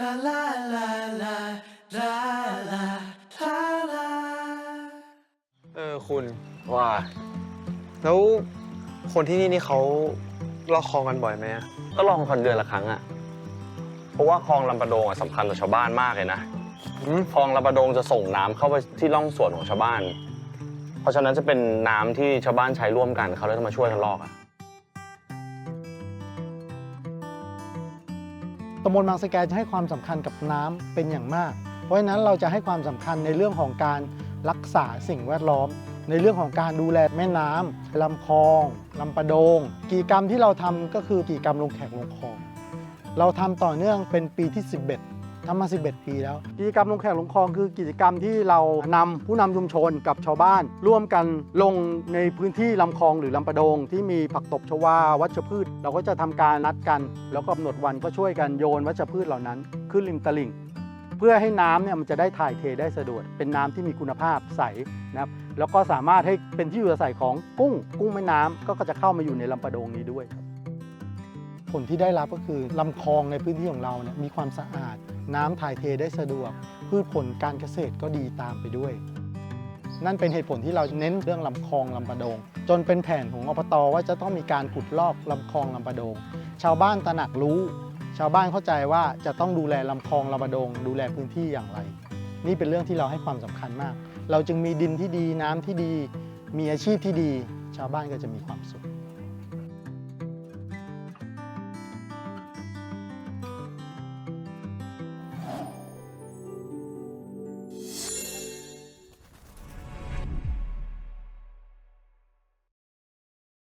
La la la la la la la la เออคุณว่าแล้วคนที่นี่นี่เขาลอกคลองกันบ่อยไหมอะก็ลองคนเดือนละครั้งอะเพราะว่าคลองลำปะโดงอะสำคัญต่อชาวบ้านมากเลยนะ อืมคลองลำปะโดงจะส่งน้ำเข้าไปที่ร่องสวนของชาวบ้าน เพราะฉะนั้นจะเป็นน้ำที่ชาวบ้านใช้ร่วมกันเขาเลยต้องมาช่วยกันลอกอะ ตำบลบางสะแกจะให้ความสำคัญกับน้ำเป็นอย่างมาก เพราะฉะนั้นเราจะให้ความสำคัญในเรื่องของการรักษาสิ่งแวดล้อม ในเรื่องของการดูแลแม่น้ำลำคลองลำปะโดง กิจกรรมที่เราทำก็คือกิจกรรมลงแขกลงคลอง เราทำต่อเนื่องเป็นปีที่ 11 ทำมา 11 ปีแล้ว กิจกรรมลงแขกลงคลองคือกิจกรรมที่เรานำผู้นำชุมชนกับชาวบ้าน ร่วมกันลงในพื้นที่ลำคลองหรือลำปะโดง ที่มีผักตบชวา วัชพืช เราก็จะทำการนัดกัน แล้วก็กำหนดวันก็ช่วยกันโยนวัชพืชเหล่านั้นขึ้นริมตลิ่ง เพื่อให้น้ำเนี่ยมันจะได้ถ่ายเทได้สะดวก เป็นน้ำที่มีคุณภาพใสนะครับแล้วก็สามารถให้เป็นที่อยู่อาศัยของกุ้ง กุ้งแม่น้ำก็จะเข้ามาอยู่ในลำปะโดงนี้ด้วยครับ ผลที่ได้รับก็คือลำคลองในพื้นที่ของเราเนี่ยมีความสะอาด น้ำถ่ายเทได้สะดวก พืชผลการเกษตรก็ดีตามไปด้วย นั่นเป็นเหตุผลที่เราเน้นเรื่องลำคลองลำปะโดง จนเป็นแผนของอบตว่าจะต้องมีการขุดลอกลำคลองลำปะโดง ชาวบ้านตระหนักรู้ ชาวบ้านเข้าใจว่าจะต้องดูแลลำคลองลำปะโดง ดูแลพื้นที่อย่างไร นี่เป็นเรื่องที่เราให้ความสำคัญมาก เราจึงมีดินที่ดีน้ำที่ดี มีอาชีพที่ดี ชาวบ้านก็จะมีความสุข